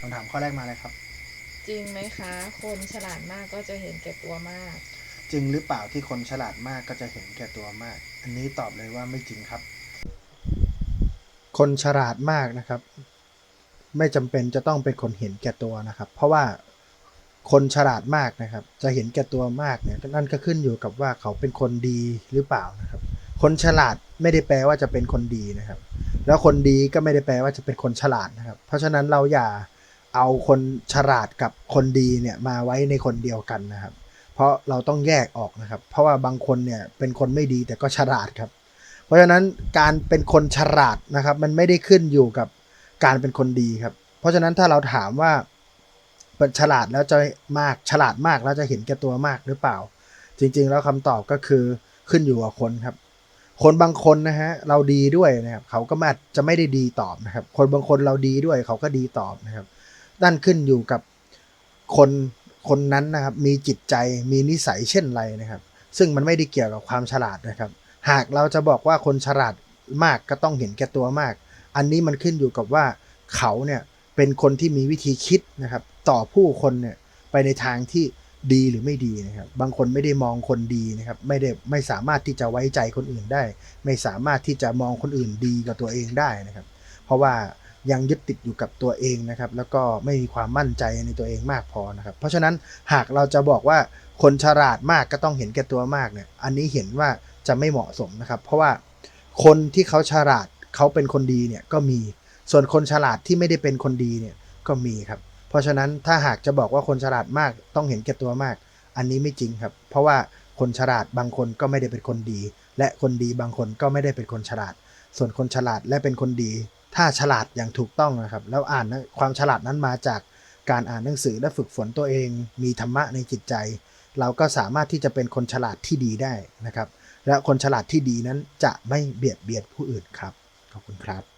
คำถามข้อแรกมาเลยครับ จริงไหมคะ คนฉลาดมากก็จะเห็นแก่ตัวมาก จริงหรือเปล่าที่คนฉลาดมากก็จะเห็นแก่ตัวมาก อันนี้ตอบเลยว่าไม่จริงครับ คนฉลาดมากนะครับ ไม่จำเป็นจะต้องเป็นคนเห็นแก่ตัวนะครับ เพราะว่าคนฉลาดมากนะครับ จะเห็นแก่ตัวมากเนี่ยนั่นก็ขึ้นอยู่กับว่าเขาเป็นคนดีหรือเปล่านะครับ คนฉลาดไม่ได้แปลว่าจะเป็นคนดีนะครับ แล้วคนดีก็ไม่ได้แปลว่าจะเป็นคนฉลาดนะครับ เพราะฉะนั้นเราอย่า เอาคนฉลาดกับคนดีเนี่ยมาไว้ในคนเดียวกันนะครับ เพราะเราต้องแยกออกนะครับ เพราะว่าบางคนเนี่ยเป็นคนไม่ดีแต่ก็ฉลาดครับ เพราะฉะนั้นการเป็นคนฉลาดนะครับ มันไม่ได้ขึ้นอยู่กับการเป็นคนดีครับ เพราะฉะนั้นถ้าเราถามว่าเป็นฉลาดแล้วจะมากฉลาดมากแล้วจะเห็นแก่ตัวมากหรือเปล่า จริง ๆ แล้วคำตอบก็คือขึ้นอยู่กับคนครับ คนบางคนนะฮะเราดีด้วยนะครับ เขาก็อาจจะไม่ได้ดีตอบนะครับ คนบางคนเราดีด้วยเขาก็ดีตอบนะครับ นั่นขึ้นอยู่กับคนคนนั้นนะครับ มีจิตใจมีนิสัยเช่นไรนะครับ ซึ่งมันไม่ได้เกี่ยวกับความฉลาดนะครับ หากเราจะบอกว่าคนฉลาดมากก็ต้องเห็นแก่ตัวมาก อันนี้มันขึ้นอยู่กับว่าเขาเนี่ยเป็นคนที่มีวิธีคิดนะครับ ต่อผู้คนเนี่ยไปในทางที่ดีหรือไม่ดีนะครับ บางคนไม่ได้มองคนดีนะครับ ไม่ได้ไม่สามารถที่จะไว้ใจคนอื่นได้ ไม่สามารถที่จะมองคนอื่นดีกับตัวเองได้นะครับ เพราะว่า ยังยึดติดอยู่กับตัวเองนะครับ แล้วก็ไม่มีความมั่นใจในตัวเองมากพอนะครับ เพราะฉะนั้นหากเราจะบอกว่าคนฉลาดมากก็ต้องเห็นแก่ตัวมากเนี่ย อันนี้เห็นว่าจะไม่เหมาะสมนะครับ เพราะว่าคนที่เขาฉลาดเขาเป็นคนดีเนี่ยก็มี ส่วนคนฉลาดที่ไม่ได้เป็นคนดีเนี่ยก็มีครับ เพราะฉะนั้นถ้าหากจะบอกว่าคนฉลาดมากต้องเห็นแก่ตัวมาก อันนี้ไม่จริงครับ เพราะว่าคนฉลาดบางคนก็ไม่ได้เป็นคนดี และคนดีบางคนก็ไม่ได้เป็นคนฉลาด ส่วนคนฉลาดและเป็นคนดี ถ้าฉลาดอย่างถูกต้องนะครับ แล้วอ่านนะความฉลาดนั้นมาจากการอ่านหนังสือและฝึกฝนตัวเอง มีธรรมะในจิตใจ เราก็สามารถที่จะเป็นคนฉลาดที่ดีได้นะครับ และคนฉลาดที่ดีนั้นจะไม่เบียดเบียนผู้อื่นครับ ขอบคุณครับ